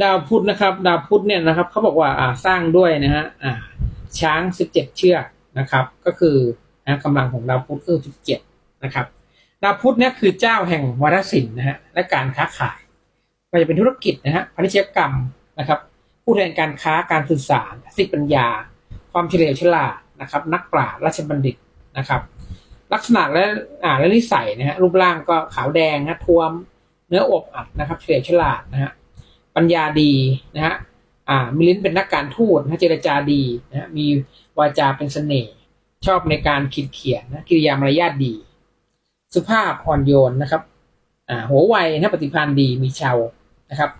ดาวพุธนะครับ ดาวพุธเนี่ยนะครับเขาบอกว่าอ่าสร้างด้วยนะฮะอ่าช้างสิบเจ็ดเชือกนะครับ ก็คือนะกำลังของดาวพุธคือสิบเจ็ดนะครับ ดาวพุธเนี่ยคือเจ้าแห่งวาทศิลป์นะฮะและการค้าขายก็จะเป็นธุรกิจนะฮะพาณิชยกรรมนะครับ ผู้แทนการค้าการสื่อสารสติปัญญา ความเฉลียวฉลาดนะครับ นักปราชญ์ราชบัณฑิตนะครับ ลักษณะและอ่าและนิสัยนะฮะรูปร่างก็ขาวแดงนะท้วม เนื้ออบอัดนะครับ เฉลียวฉลาดนะฮะ ปัญญาดีนะฮะอ่ามีลิ้นเป็นนักการทูตนะเจรจาดีนะมีวาจาเป็นเสน่ห์ชอบในการคิดเขียนนะกิริยามารยาทดี สุภาพอ่อนโยนนะครับอ่าหัวไวนะปฏิภาณดีมีชาวนะครับ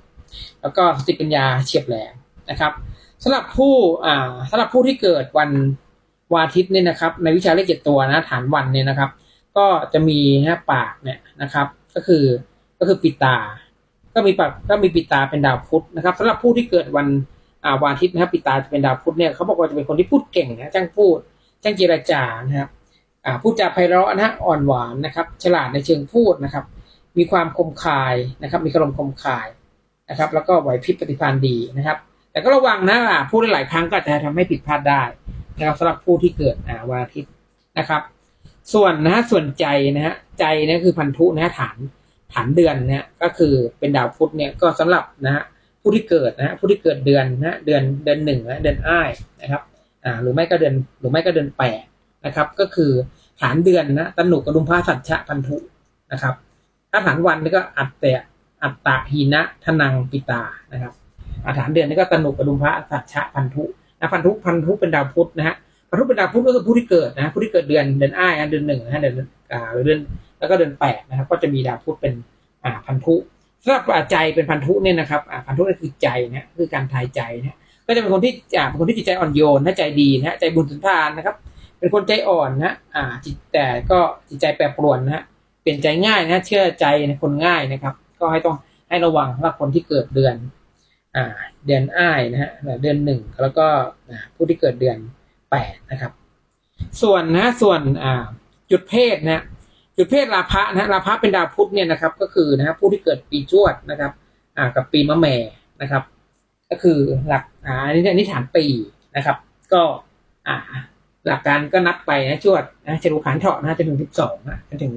แล้วก็สติปัญญาเฉียบแหลมนะครับสำหรับผู้อ่าสำหรับผู้ที่เกิดวันวอาทิตย์เนี่ยนะครับ ในวิชาเลขเจ็ดตัวนะฐานวันเนี่ยนะครับ ก็จะมีนะปากเนี่ยนะครับ ก็คือก็คือปิตา ก็มีปากก็มีปิตาเป็นดาวพุธนะครับสำหรับผู้ที่เกิดวันอ่าวันอาทิตย์นะครับปิตาจะเป็นดาวพุธเนี่ยเขาบอกว่าจะเป็นคนที่พูดเก่งนะจ้างพูดจ้างเจรจานะครับอ่าพูดจาไพเราะนะฮะอ่อนหวานนะครับ ฉลาดในเชิงพูดนะครับ มีความคมคายนะครับ มีกรมคมคายนะครับ แล้วก็ไหวพริบปฏิภาณดีนะครับ แต่ก็ระวังนะพูดได้หลายครั้งก็อาจจะทำให้ผิดพลาดได้นะครับสำหรับผู้ที่เกิดอ่าวันอาทิตย์นะครับ ส่วนนะฮะส่วนใจนะฮะใจเนี่ยคือพันธุนะฮะฐาน ฐานเดือนนะก็คือเป็นดาวพุธเนี่ยก็สำหรับนะฮะผู้ที่เกิดนะฮะผู้ที่เกิดเดือนนะเดือนเดือนหนึ่งนะเดือนอ้ายนะครับอ่าหรือไม่ก็เดือนหรือไม่ก็เดือนแปดนะครับ ก็คือฐานเดือนนะตนุกระดุมพระสัจฉะพันธุนะครับ ถ้าฐานวันนี่ก็อัตเตะอัตตะหีนะทนังปิตานะครับอาฐานเดือนนี่ก็ตนุกระดุมพระสัจฉะพันธุนะพันธุพันธุเป็นดาวพุธนะฮะพันธุเป็นดาวพุธก็คือผู้ที่เกิดนะผู้ที่เกิดเดือนเดือนอ้ายนะเดือนหนึ่งนะฮะเดือนอ่าหรือเดือน แล้วก็เดือนแปดนะครับ ก็จะมีดาวพุธเป็นอ่าพันธุสำหรับใจเป็นพันธุเนี่ยนะครับอ่าพันธุก็คือใจนะคือการทายใจนะก็จะเป็นคนที่อ่าเป็นคนที่จิตใจอ่อนโยนนะใจดีนะฮะใจบุญสุนทานนะครับ เป็นคนใจอ่อนนะอ่าจิตแต่ก็จิตใจแปรปรวนนะฮะเปลี่ยนใจง่ายนะเชื่อใจในคนง่ายนะครับ ก็ให้ต้องให้ระวังสำหรับคนที่เกิดเดือนอ่าเดือนอ้ายนะฮะเดือนหนึ่งแล้วก็อ่าผู้ที่เกิดเดือนแปดนะครับ ส่วนนะส่วนอ่าจุดเพศนะ จุดเพศราพะนะราพะเป็นดาวพุธเนี่ยนะครับก็คือนะฮะผู้ที่เกิดปีจวดนะครับอ่ากับปีมะแม่นะครับ ก็คือหลักอ่าอันนี้อันนี้ฐานปีนะครับ ก็อ่าหลักการก็นับไปนะจวดนะจรุขันเถาะนะจนถึงสิบสองนะจนถึง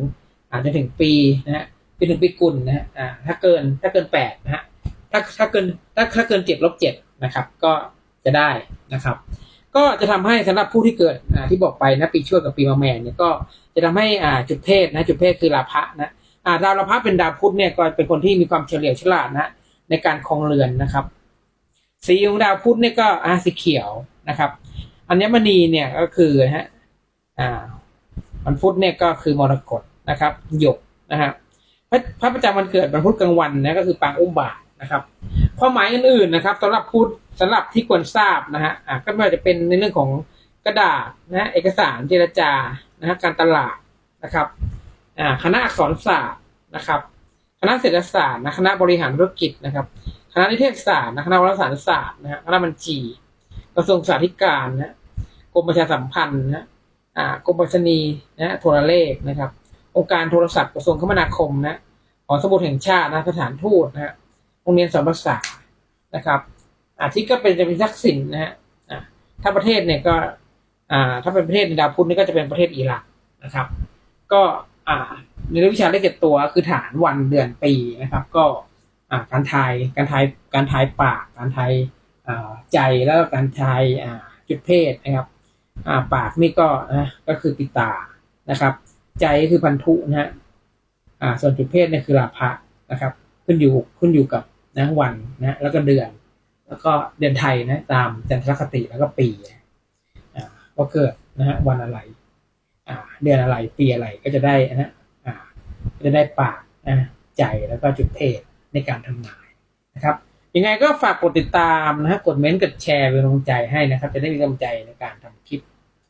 อ่าจนถึงปีนะฮะจนถึงปีกุลนะฮะอ่าถ้าเกินถ้าเกินแปดนะฮะถ้าถ้าเกินถ้าถ้าเกินเจ็ดลบเจ็ดนะครับ ก็จะได้นะครับ ก็จะทำให้สำหรับผู้ที่เกิดที่บอกไปนะปีชวดกับปีมะแม่เนี่ยก็จะทำให้อ่าจุดเพศนะจุดเพศคือราพะนะอ่าดาวราพะเป็นดาวพุธเนี่ยก็เป็นคนที่มีความเฉลียวฉลาดนะในการครองเรือนนะครับ สีของดาวพุธเนี่ยก็อ่าสีเขียวนะครับ อัญมณีเนี่ยก็คือฮะอ่าวันพุธเนี่ยก็คือมรกตนะครับหยกนะฮะพระพระประจำวันเกิดวันพุธกลางวันนะก็คือปางอุ้มบาทนะครับ ความหมายอื่นๆนะครับสำหรับพุทธสำหรับที่ควรทราบนะฮะอ่าก็ไม่ว่าจะเป็นในเรื่องของกระดาษนะเอกสารเจรจานะฮะการตลาดนะครับอ่าคณะอักษรศาสตร์นะครับ คณะเศรษฐศาสตร์นะคณะบริหารธุรกิจนะครับ คณะนิเทศศาสตร์นะคณะวารสารศาสตร์นะฮะคณะบัญชีกระทรวงสาธการนะฮะกรมประชาสัมพันธ์นะอ่ากรมปรษณีนะฮะโทรเลขนะครับ องค์การโทรศัพท์กระทรวงคมนาคมนะหอสมุดแห่งชาตินะสถานทูตนะฮะ โรงเรียนสอนภาษานะครับอาทิตย์ก็เป็นจะเป็นทักษิณนะฮะถ้าประเทศเนี่ยก็อ่าถ้าเป็นประเทศในดาวพุธนี่ก็จะเป็นประเทศอิรักนะครับ ก็อ่าในเรื่องวิชาเลขเจ็ดตัวคือฐานวันเดือนปีนะครับ ก็อ่าการทายการทายการทายปาก การทายอ่าใจแล้วก็การทายอ่าจุดเพศนะครับอ่าปากนี่ก็นะก็คือปิตานะครับ ใจก็คือพันธุนะฮะอ่าส่วนจุดเพศเนี่ยคือลาภะนะครับ ขึ้นอยู่ขึ้นอยู่กับ นะวันนะแล้วก็เดือน แล้วก็เดือนไทยนะตามจันทรคติแล้วก็ปีอ่าว่าเกิดนะฮะวันอะไรอ่าเดือนอะไรปีอะไรก็จะได้นะอ่าก็จะได้ปากนะใจแล้วก็จุดเพศในการทำนายนะครับยังไงก็ฝากกดติดตามนะฮะกดเม้นต์กดแชร์เป็นกำลังใจให้นะครับ จะได้มีกำลังใจในการทำคลิป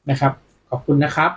นะครับ ขอบคุณนะครับ